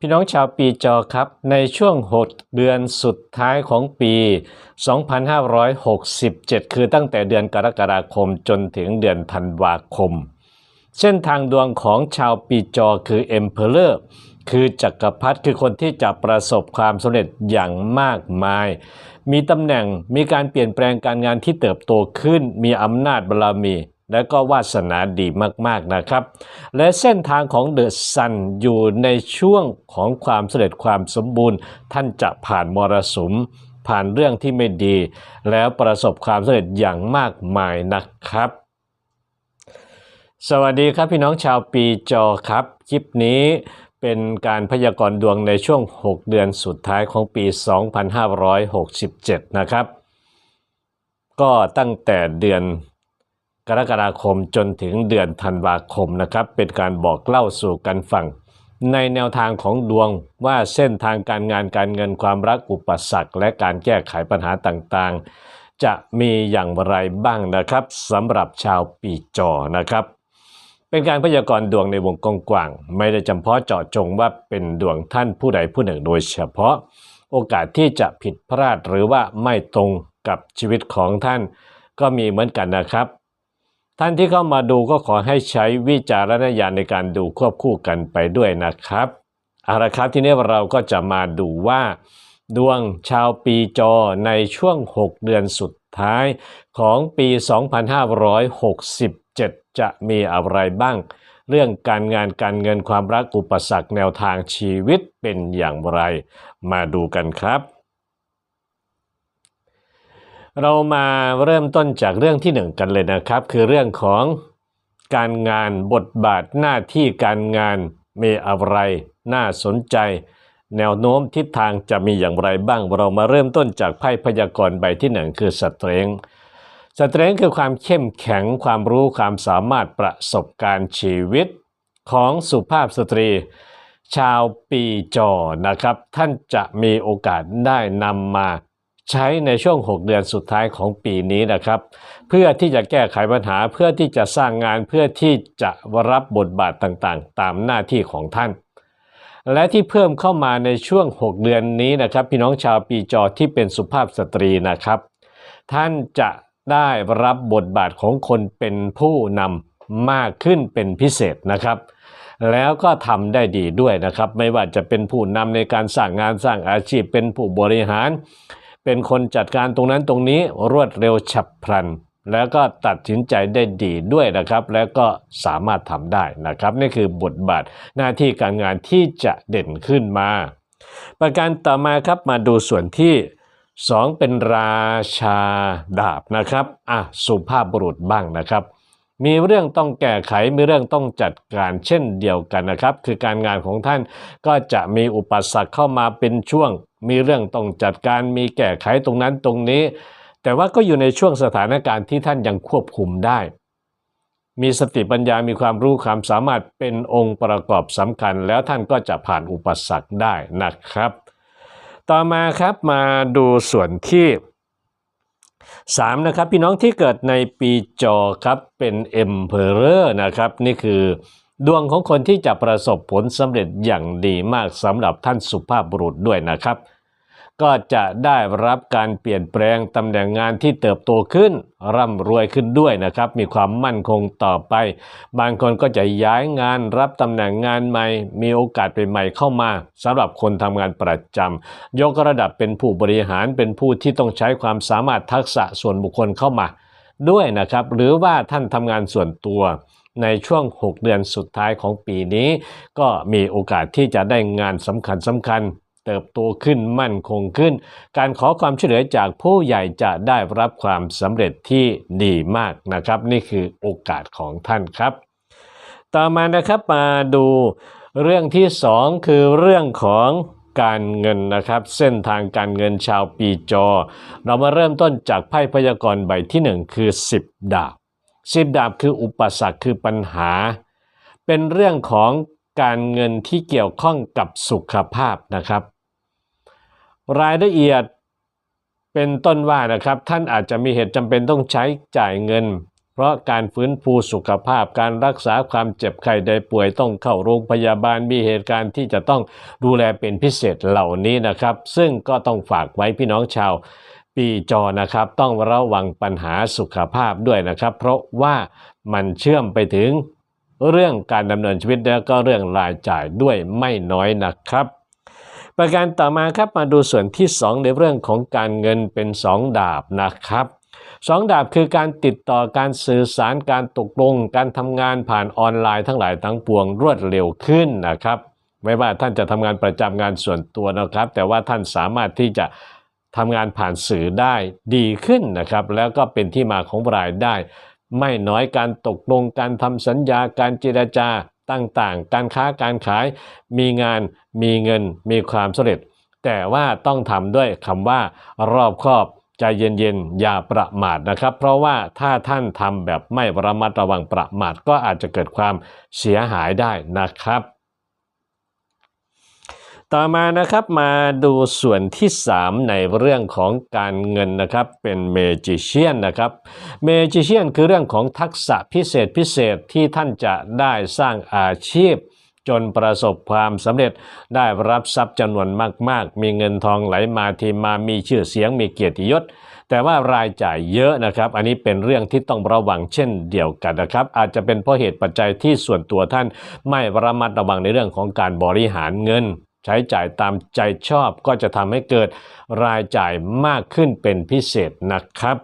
พี่น้องชาวปีจอครับ ในช่วง 6 เดือนสุดท้ายของปี 2567 คือตั้งแต่เดือนกรกฎาคมจนถึงเดือนธันวาคม เส้นทางดวงของชาวปีจอคือ Emperor คือจักรพรรดิคือคนที่จะประสบความสำเร็จอย่างมากมาย มีตำแหน่งมีการเปลี่ยนแปลงการงานที่เติบโตขึ้น มีอำนาจบารมี และก็วาสนาดีมากๆนะครับ และเส้นทางของเดอะซันอยู่ในช่วงของความสำเร็จความสมบูรณ์ ท่านจะผ่านมรสุม ผ่านเรื่องที่ไม่ดี แล้วประสบความสำเร็จอย่างมากมายนะครับ สวัสดีครับพี่น้องชาวปีจอครับ คลิปนี้เป็นการพยากรณ์ดวงในช่วง 6 เดือนสุดท้ายของปี 2567 นะครับ ก็ตั้งแต่เดือน กรกฎาคมจนถึงเดือนธันวาคมนะครับ เป็นการบอกเล่าสู่กันฟัง ในแนวทางของดวงว่าเส้นทางการงานการเงินความรักอุปสรรค และการแก้ไขปัญหาต่างๆ จะมีอย่างไรบ้างนะครับสำหรับชาวปีจอนะครับ เป็นการพยากรณ์ดวงในวงกว้างๆไม่ได้จำเพาะเจาะจงว่าเป็นดวงท่านผู้ใดผู้หนึ่งโดยเฉพาะ โอกาสที่จะผิดพลาดหรือว่าไม่ตรงกับชีวิตของท่าน ก็มีเหมือนกันนะครับ ท่านที่เข้ามาดูก็ขอให้ใช้วิจารณญาณในการดูควบคู่กันไปด้วยนะครับเอาละครับทีนี้เราก็จะมาดูว่า ดวงชาวปีจอในช่วง 6 เดือนสุดท้ายของปี 2567 จะมีอะไรบ้าง เรื่องการงานการเงินความรักอุปสรรคแนวทางชีวิตเป็นอย่างไร มาดูกันครับ เรามาเริ่มต้นจากเรื่องที่หนึ่งกันเลยนะครับ คือเรื่องของการงานบทบาทหน้าที่การงานมีอะไรน่าสนใจ แนวโน้มทิศทางจะมีอย่างไรบ้าง เรามาเริ่มต้นจากไพ่พยากรณ์ใบที่หนึ่งคือสเตรงสเตรงคือความเข้มแข็งความรู้ความสามารถประสบการณ์ชีวิตของสุภาพสตรี ชาวปีจอนะครับ ท่านจะมีโอกาสได้นำมา ใช้ในช่วง 6 เดือนสุดท้ายของปีนี้นะครับ เพื่อที่จะแก้ไขปัญหาเพื่อที่จะสร้างงานเพื่อที่จะรับบทบาทต่างๆ ตามหน้าที่ของท่าน และที่เพิ่มเข้ามาในช่วง 6 เดือนนี้นะครับ พี่น้องชาวปีจอที่เป็นสุภาพสตรีนะครับ ท่านจะได้รับบทบาทของคนเป็นผู้นำมากขึ้นเป็นพิเศษนะครับ แล้วก็ทำได้ดีด้วยนะครับ ไม่ว่าจะเป็นผู้นำในการสร้างงานสร้างอาชีพเป็นผู้บริหาร เป็นคนจัดการตรงนั้นตรงนี้รวดเร็วฉับพลัน แล้วก็ตัดสินใจได้ดีด้วยนะครับ แล้วก็สามารถทำได้นะครับ นี่คือบทบาทหน้าที่การงานที่จะเด่นขึ้นมา ประการต่อมาครับมาดูส่วนที่2เป็นราชาดาบนะครับอะสุภาพบุรุษบ้างนะครับ มีเรื่องต้องแก้ไขมีเรื่องต้องจัดการเช่นเดียวกันนะครับ คือการงานของท่านก็จะมีอุปสรรคเข้ามาเป็นช่วง มีเรื่องต้องจัดการมีแก้ไขตรงนั้นตรงนี้ แต่ว่าก็อยู่ในช่วงสถานการณ์ที่ท่านยังควบคุมได้ มีสติปัญญามีความรู้ความสามารถเป็นองค์ประกอบสำคัญ แล้วท่านก็จะผ่านอุปสรรคได้นะครับ ต่อมาครับมาดูส่วนที่3นะครับพี่น้องที่เกิดในปีจอครับเป็น Emperor นะครับ นี่คือ ดวงของคนที่จะประสบผลสำเร็จอย่างดีมากสำหรับท่านสุภาพบุรุษด้วยนะครับ ก็จะได้รับการเปลี่ยนแปลงตำแหน่งงานที่เติบโตขึ้น ร่ำรวยขึ้นด้วยนะครับ มีความมั่นคงต่อไป บางคนก็จะย้ายงานรับตำแหน่งงานใหม่ มีโอกาสใหม่ๆเข้ามาสำหรับคนทำงานประจำยกระดับเป็นผู้บริหารเป็นผู้ที่ต้องใช้ความสามารถทักษะส่วนบุคคลเข้ามา ด้วยนะครับ หรือว่าท่านทำงานส่วนตัว ในช่วง 6 เดือนสุดท้ายของปีนี้ ก็มีโอกาสที่จะได้งานสำคัญสำคัญเติบโตขึ้นมั่นคงขึ้น การขอความช่วยเหลือจากผู้ใหญ่จะได้รับความสำเร็จที่ดีมากนะครับ นี่คือโอกาสของท่านครับ ต่อมานะครับมาดูเรื่องที่ 2 คือเรื่องของการเงินนะครับ เส้นทางการเงินชาวปีจอ เรามาเริ่มต้นจากไพ่พยากรณ์ใบที่ 1 คือ 10 ดาบ 10ดาบคืออุปสรรคคือปัญหา เป็นเรื่องของการเงินที่เกี่ยวข้องกับสุขภาพนะครับ รายละเอียดเป็นต้นว่านะครับ ท่านอาจจะมีเหตุจำเป็นต้องใช้จ่ายเงิน เพราะการฟื้นฟูสุขภาพการรักษาความเจ็บไข้ได้ป่วยต้องเข้าโรงพยาบาลมีเหตุการณ์ที่จะต้องดูแลเป็นพิเศษเหล่านี้นะครับ ซึ่งก็ต้องฝากไว้พี่น้องชาว ปีจอนะครับต้องระวังปัญหาสุขภาพด้วยนะครับ เพราะว่ามันเชื่อมไปถึงเรื่องการดำเนินชีวิตแล้วก็เรื่องรายจ่ายด้วยไม่น้อยนะครับ ประการต่อมาครับมาดูส่วนที่ 2 ในเรื่องของการเงินเป็น 2 ดาบนะครับสองดาบคือการติดต่อการสื่อสารการตกลง การทำงานผ่านออนไลน์ทั้งหลายทั้งปวงรวดเร็วขึ้นนะครับ ไม่ว่าท่านจะทำงานประจำงานส่วนตัวนะครับ แต่ว่าท่านสามารถที่จะ ทำงานผ่านสื่อได้ดีขึ้นนะครับ แล้วก็เป็นที่มาของรายได้ ไม่น้อยการตกลงการทำสัญญาการเจรจาต่างๆ การค้าการขาย มีงานมีเงินมีความสำเร็จ แต่ว่าต้องทำด้วยคำว่ารอบคอบใจเย็นๆ อย่าประมาทนะครับ เพราะว่าถ้าท่านทำแบบไม่ระมัดระวังประมาทก็อาจจะเกิดความเสียหายได้นะครับ ต่อมานะครับมาดูส่วนที่ 3 ในเรื่องของการเงินนะครับเป็นเมจิเชียนนะครับเมจิเชียนคือเรื่องของทักษะพิเศษพิเศษที่ท่านจะได้สร้างอาชีพ จนประสบความสำเร็จได้รับทรัพย์จำนวนมาก ๆ มีเงินทองไหลมาทีมามีชื่อเสียงมีเกียรติยศแต่ว่ารายจ่ายเยอะนะครับ อันนี้เป็นเรื่องที่ต้องระวังเช่นเดียวกันนะครับ อาจจะเป็นเพราะเหตุปัจจัยที่ส่วนตัวท่านไม่ระมัดระวังในเรื่องของการบริหารเงิน ใช้จ่ายตามใจชอบก็จะทำให้เกิดรายจ่ายมากขึ้นเป็นพิเศษนะครับ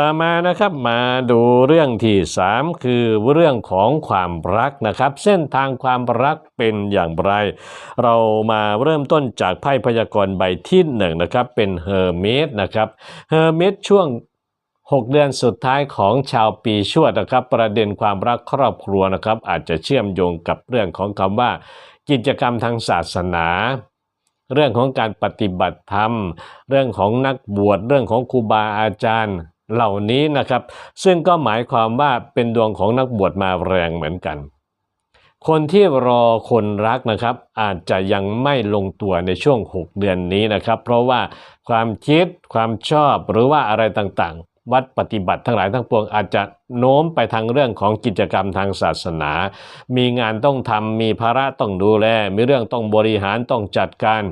ต่อมานะครับมาดูเรื่องที่ 3 คือเรื่องของความรักนะครับ เส้นทางความรักเป็นอย่างไร เรามาเริ่มต้นจากไพ่พยากรณ์ใบที่หนึ่งนะครับเป็นเฮอร์เมสนะครับเฮอร์เมสช่วง 6 เดือนสุดท้ายของชาวปีชวดนะครับ ประเด็นความรักครอบครัวนะครับ อาจจะเชื่อมโยงกับเรื่องของคำว่า กิจกรรมทางศาสนา เรื่องของการปฏิบัติธรรม เรื่องของนักบวชเรื่องของครูบาอาจารย์เหล่านี้นะครับ ซึ่งก็หมายความว่าเป็นดวงของนักบวชมาแรงเหมือนกัน คนที่รอคนรักนะครับ อาจจะยังไม่ลงตัวในช่วง 6 เดือนนี้นะครับ เพราะว่าความคิดความชอบหรือว่าอะไรต่างๆ วัดปฏิบัติทั้งหลายทั้งปวงอาจจะโน้มไปทางเรื่องของกิจกรรมทางศาสนา มีงานต้องทำมีภาระต้องดูแล มีเรื่องต้องบริหารต้องจัดการ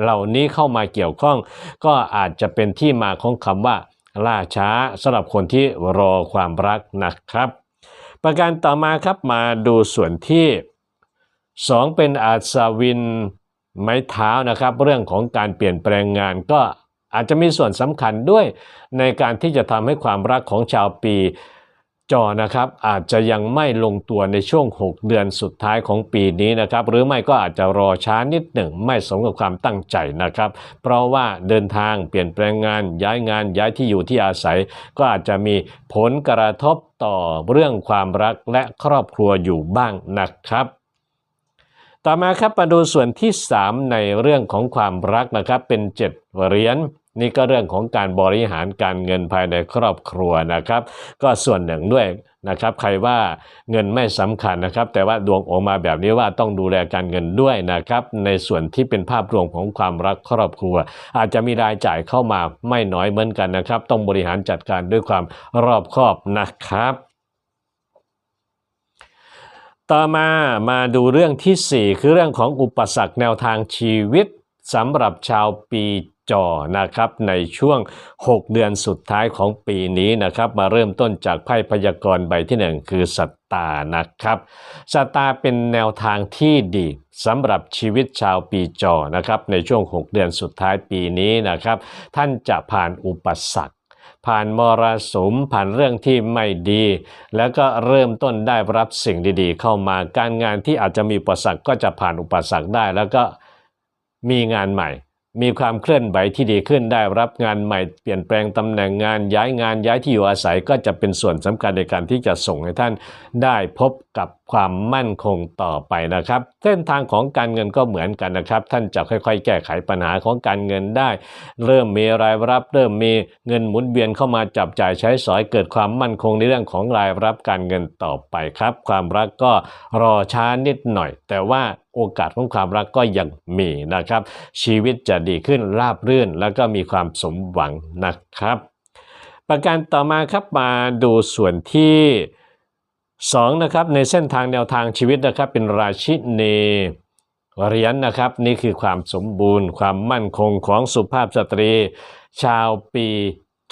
เหล่านี้เข้ามาเกี่ยวข้อง ก็อาจจะเป็นที่มาของคำว่า ล่าช้าสำหรับคนที่รอความรักนะครับ ประการต่อมาครับมาดูส่วนที่ 2 เป็นอาสาวินไม้เท้านะครับ เรื่องของการเปลี่ยนแปลงงานก็ อาจจะมีส่วนสำคัญด้วยในการที่จะทำให้ความรักของชาวปีจอนะครับอาจจะยังไม่ลงตัวในช่วง 6 เดือนสุดท้ายของปีนี้นะครับ หรือไม่ก็อาจจะรอช้านิดหนึ่งไม่สมกับความตั้งใจนะครับ เพราะว่าเดินทางเปลี่ยนแปลงงานย้ายงานย้ายที่อยู่ที่อาศัย ก็อาจจะมีผลกระทบต่อเรื่องความรักและครอบครัวอยู่บ้างนะครับต่อมาครับมาดูส่วนที่ 3 ในเรื่องของความรักนะครับเป็น 7 เหรียญ นี่ก็เรื่องของการบริหารการเงินภายในครอบครัวนะครับ ก็ส่วนหนึ่งด้วยนะครับใครว่าเงินไม่สำคัญนะครับ แต่ว่าดวงออกมาแบบนี้ว่าต้องดูแลการเงินด้วยนะครับในส่วนที่เป็นภาพรวมของความรักครอบครัว อาจจะมีรายจ่ายเข้ามาไม่น้อยเหมือนกันนะครับ ต้องบริหารจัดการด้วยความรอบคอบนะครับต่อมามาดูเรื่องทีสี่4 คือเรื่องของอุปสรรคแนวทางชีวิตสำหรับชาวปี จอนะครับในช่วง 6 เดือนสุดท้ายของปีนี้นะครับ มาเริ่มต้นจากไพ่พยากรณ์ใบที่ 1 คือสัตตานะครับสัตตาเป็นแนวทางที่ดีสำหรับชีวิตชาวปีจอนะครับในช่วง 6 เดือนสุดท้ายปีนี้นะครับ ท่านจะผ่านอุปสรรคผ่านมรสุมผ่านเรื่องที่ไม่ดี แล้วก็เริ่มต้นได้รับสิ่งดีๆ เข้ามาการงานที่อาจจะมีอุปสรรคก็จะผ่านอุปสรรคได้ แล้วก็มีงานใหม่ มีความเคลื่อนไหวที่ดีขึ้นได้รับงานใหม่เปลี่ยนแปลงตำแหน่งงานย้ายงานย้ายที่อยู่อาศัยก็จะเป็นส่วนสำคัญในการที่จะส่งให้ท่านได้พบกับความมั่นคงต่อไปนะครับ เส้นทางของการเงินก็เหมือนกันนะครับ ท่านจะค่อยๆ แก้ไขปัญหาของการเงินได้ เริ่มมีรายรับ เริ่มมีเงินหมุนเวียนเข้ามาจับจ่ายใช้สอยเกิดความมั่นคงในเรื่องของรายรับการเงินต่อไปครับ ความรักก็รอช้านิดหน่อย แต่ว่า โอกาสของความรักก็ยังมีนะครับ ชีวิตจะดีขึ้นราบรื่น แล้วก็มีความสมหวังนะครับ ประการต่อมาครับมาดูส่วนที่สองนะครับในเส้นทางแนวทางชีวิตนะครับเป็นราชินีเหรียญนะครับนี่คือความสมบูรณ์ ความมั่นคงของสุภาพสตรี ชาวปี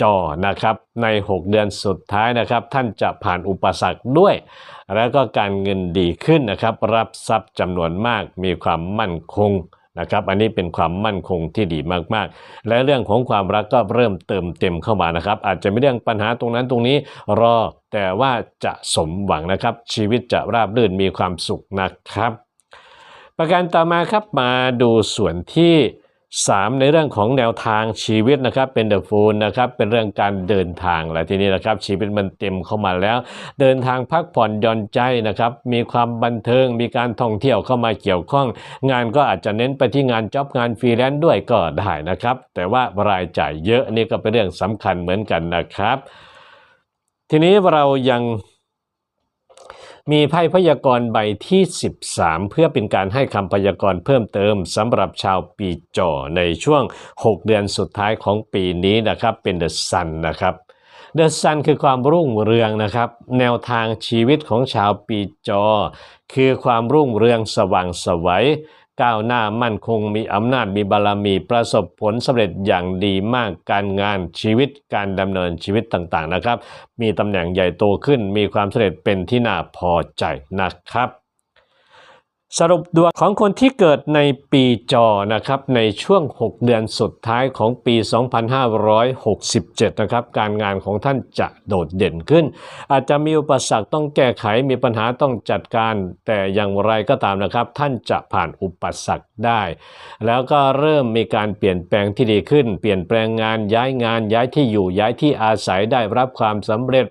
จอนะครับใน 6 เดือนสุดท้ายนะครับ ท่านจะผ่านอุปสรรคด้วย แล้วก็การเงินดีขึ้นนะครับ รับทรัพย์จำนวนมากมีความมั่นคงนะครับอันนี้เป็นความมั่นคงที่ดีมากๆ และเรื่องของความรักก็เริ่มเติมเต็มเข้ามานะครับ อาจจะไม่เรื่องปัญหาตรงนั้นตรงนี้รอแต่ว่าจะสมหวังนะครับ ชีวิตจะราบรื่นมีความสุขนะครับ ประการต่อมาครับมาดูส่วนที่ 3 ในเรื่องของแนวทางชีวิตนะครับเป็นเดอะฟูลนะครับเป็นเรื่องการเดินทางและทีนี้นะครับชีวิตมันเต็มเข้ามาแล้ว เดินทางพักผ่อนหย่อนใจนะครับมีความบันเทิงมีการท่องเที่ยวเข้ามาเกี่ยวข้อง งานก็อาจจะเน้นไปที่งานจ็อบงานฟรีแลนซ์ด้วยก็ได้นะครับ แต่ว่ารายจ่ายเยอะนี่ก็เป็นเรื่องสำคัญเหมือนกันนะครับ ทีนี้เรายัง มีไพ่พยากรณ์ใบที่ 13 เพื่อเป็นการให้คำพยากรณ์เพิ่มเติมสำหรับชาวปีจอในช่วง 6 เดือนสุดท้ายของปีนี้นะครับเป็นเดอะซันนะครับเดอะซันคือความรุ่งเรืองนะครับ แนวทางชีวิตของชาวปีจอ คือความรุ่งเรืองสว่างสวัย ก้าวหน้ามั่นคงมีอำนาจมีบารมีประสบผลสำเร็จอย่างดีมากการงานชีวิตการดำเนินชีวิตต่างๆนะครับ มีตำแหน่งใหญ่โตขึ้นมีความสำเร็จเป็นที่น่าพอใจนะครับ สรุปดวงของคนที่เกิดในปีจอนะครับในช่วง 6 เดือนสุดท้ายของปี 2567 นะครับการงานของท่านจะโดดเด่นขึ้น อาจจะมีอุปสรรคต้องแก้ไขมีปัญหาต้องจัดการ แต่อย่างไรก็ตามนะครับ ท่านจะผ่านอุปสรรคได้ แล้วก็เริ่มมีการเปลี่ยนแปลงที่ดีขึ้น เปลี่ยนแปลงงานย้ายงานย้ายที่อยู่ย้ายที่อาศัยได้รับความสำเร็จ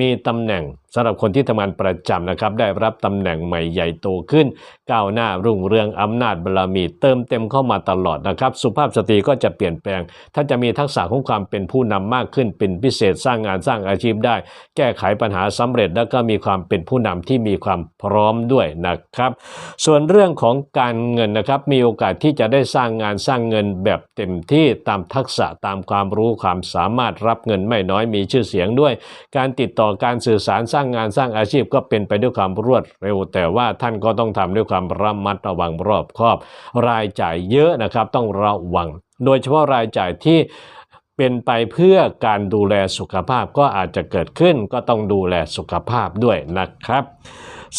มีตำแหน่ง สำหรับคนที่ทำงานประจำนะครับ ได้รับตำแหน่งใหม่ใหญ่โตขึ้น ก้าวหน้ารุ่งเรืองอำนาจบารมี เติมเต็มเข้ามาตลอดนะครับ สุภาพสตรีก็จะเปลี่ยนแปลง ถ้าจะมีทักษะของความเป็นผู้นำมากขึ้น เป็นพิเศษสร้างงานสร้างอาชีพได้ แก้ไขปัญหาสำเร็จแล้วก็มีความเป็นผู้นำที่มีความพร้อมด้วยนะครับ ส่วนเรื่องของการเงินนะครับมีโอกาสที่จะได้สร้างงานสร้างเงินแบบเต็มที่ตามทักษะตามความรู้ความสามารถรับเงินไม่น้อยมีชื่อเสียงด้วย การติดต่อการสื่อสารสร้างงานสร้างอาชีพก็เป็นไปด้วยความรวดเร็ว แต่ว่าท่านก็ต้องทำด้วยความระมัดระวังรอบคอบ รายจ่ายเยอะนะครับต้องระวัง โดยเฉพาะรายจ่ายที่เป็นไปเพื่อการดูแลสุขภาพก็อาจจะเกิดขึ้นก็ต้องดูแลสุขภาพด้วยนะครับ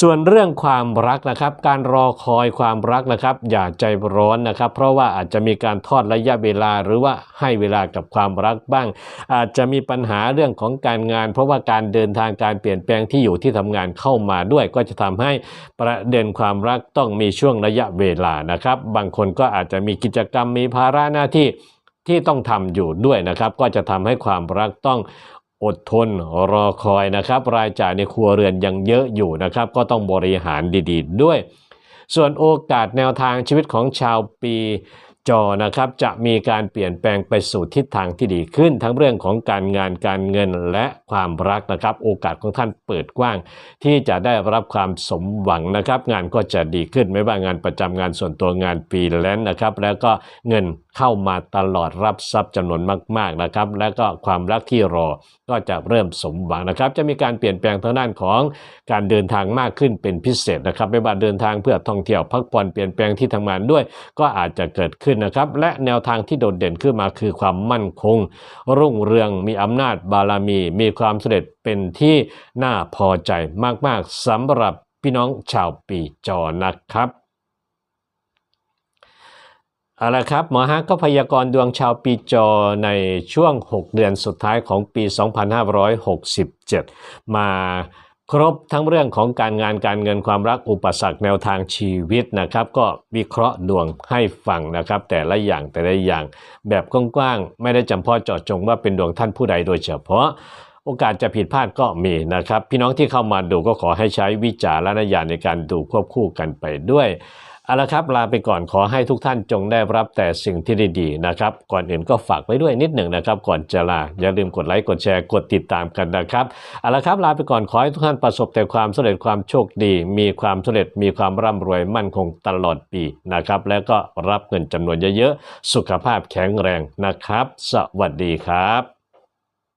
ส่วนเรื่องความรักนะครับ การรอคอยความรักนะครับ อย่าใจร้อนนะครับ เพราะว่าอาจจะมีการทอดระยะเวลาหรือว่าให้เวลากับความรักบ้าง อาจจะมีปัญหาเรื่องของการงาน เพราะว่าการเดินทางการเปลี่ยนแปลงที่อยู่ที่ทำงานเข้ามาด้วย ก็จะทำให้ประเด็นความรักต้องมีช่วงระยะเวลานะครับ บางคนก็อาจจะมีกิจกรรมมีภาระหน้าที่ที่ต้องทำอยู่ด้วยนะครับ ก็จะทำให้ความรักต้อง อดทนรอคอยนะครับ รายจ่ายในครัวเรือนยังเยอะอยู่นะครับ ก็ต้องบริหารดีๆด้วย ส่วนโอกาสแนวทางชีวิตของชาวปี จอนะครับจะมีการเปลี่ยนแปลงไปสู่ทิศทางที่ดีขึ้น ทั้งเรื่องของการงานการเงินและความรักนะครับ โอกาสของท่านเปิดกว้าง ที่จะได้รับความสมหวังนะครับ งานก็จะดีขึ้นไม่ว่างานประจำงานส่วนตัวงานฟรีแลนซ์นะครับ แล้วก็เงินเข้ามาตลอดรับทรัพย์จำนวนมาก ๆนะครับ แล้วก็ความรักที่รอก็จะเริ่มสมหวังนะครับ จะมีการเปลี่ยนแปลงทางด้านของการเดินทางมากขึ้นเป็นพิเศษนะครับ ไม่ว่าเดินทางเพื่อท่องเที่ยวพักผ่อนเปลี่ยนแปลงที่ทำงานด้วย ก็อาจจะเกิดขึ้นนะครับ และแนวทางที่โดดเด่นขึ้นมาคือความมั่นคง รุ่งเรืองมีอำนาจบารมี มีความสำเร็จเป็นที่น่าพอใจมากๆสำหรับพี่น้องชาวปีจอนะครับเอาละครับหมอฮักก็พยากรณ์ดวงชาวปีจอในช่วง 6 เดือนสุดท้ายของปี 2567 มา ครบทั้งเรื่องของการงานการเงินความรักอุปสรรคแนวทางชีวิตนะครับ ก็วิเคราะห์ดวงให้ฟังนะครับ แต่ละอย่างแต่ละอย่าง แบบกว้างๆไม่ได้จำเพาะเจาะจงว่าเป็นดวงท่านผู้ใดโดยเฉพาะ โอกาสจะผิดพลาดก็มีนะครับ พี่น้องที่เข้ามาดูก็ขอให้ใช้วิจารณญาณในการดูควบคู่กันไปด้วย เอาละครับลาไปก่อนขอให้ทุกท่านจงได้รับแต่สิ่งที่ดีๆนะครับ ก่อนอื่นก็ฝากไว้ด้วยนิดหนึ่งนะครับ ก่อนจะลาอย่าลืมกดไลค์กดแชร์กดติดตามกันนะครับเอาละครับลาไปก่อนขอให้ทุกท่านประสบแต่ความสำเร็จความโชคดี มีความสำเร็จมีความร่ำรวยมั่นคงตลอดปีนะครับ แล้วก็รับเงินจำนวนเยอะๆสุขภาพแข็งแรงนะครับ สวัสดีครับ